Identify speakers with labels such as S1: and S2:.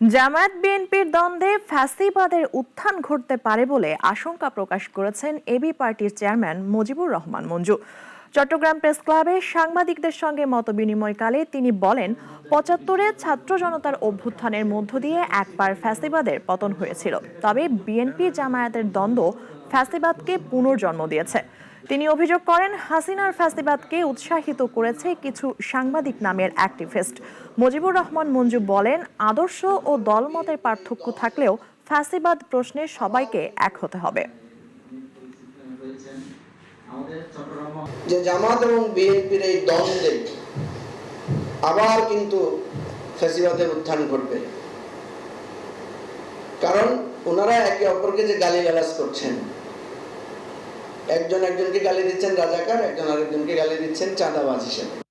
S1: জামায়াত বিএনপির দ্বন্দ্বে ফ্যাসিবাদের উত্থান ঘটতে পারে বলে আশঙ্কা প্রকাশ করেছেন এবি পার্টির চেয়ারম্যান মুজিবুর রহমান মঞ্জু। চট্টগ্রাম প্রেস ক্লাবে সাংবাদিকদের সঙ্গে মতবিনিময়কালে তিনি বলেন, পঁচাত্তরে ছাত্র জনতার অভ্যুত্থানের মধ্য দিয়ে একবার ফ্যাসিবাদের পতন হয়েছিল। তবে বিএনপি জামায়াতের দ্বন্দ্ব ফ্যাসিবাদকে পুনর্জন্ম দিয়েছে। তিনি অভিযোগ করেন, হাসিনার ফ্যাসিবাদকে উৎসাহিত করেছে কিছু সাংবাদিক নামের অ্যাক্টিভিস্ট। মুজিবুর রহমান মঞ্জু বলেন, আদর্শ ও দলমতের পার্থক্য থাকলেও ফ্যাসিবাদ প্রশ্নে সবাইকে এক হতে হবে।
S2: যে জামাত এবং বিএনপির এই দ্বন্দ্বে আবার কিন্তু ফেসিবাদের উত্থান ঘটবে। কারণ ওনারা একে অপরকে যে গালি গালাজ করছেন, একজন একজনকে গালি দিচ্ছেন রাজাকার, একজন আরেকজনকে গালি দিচ্ছেন চাঁদাবাজ হিসেবে।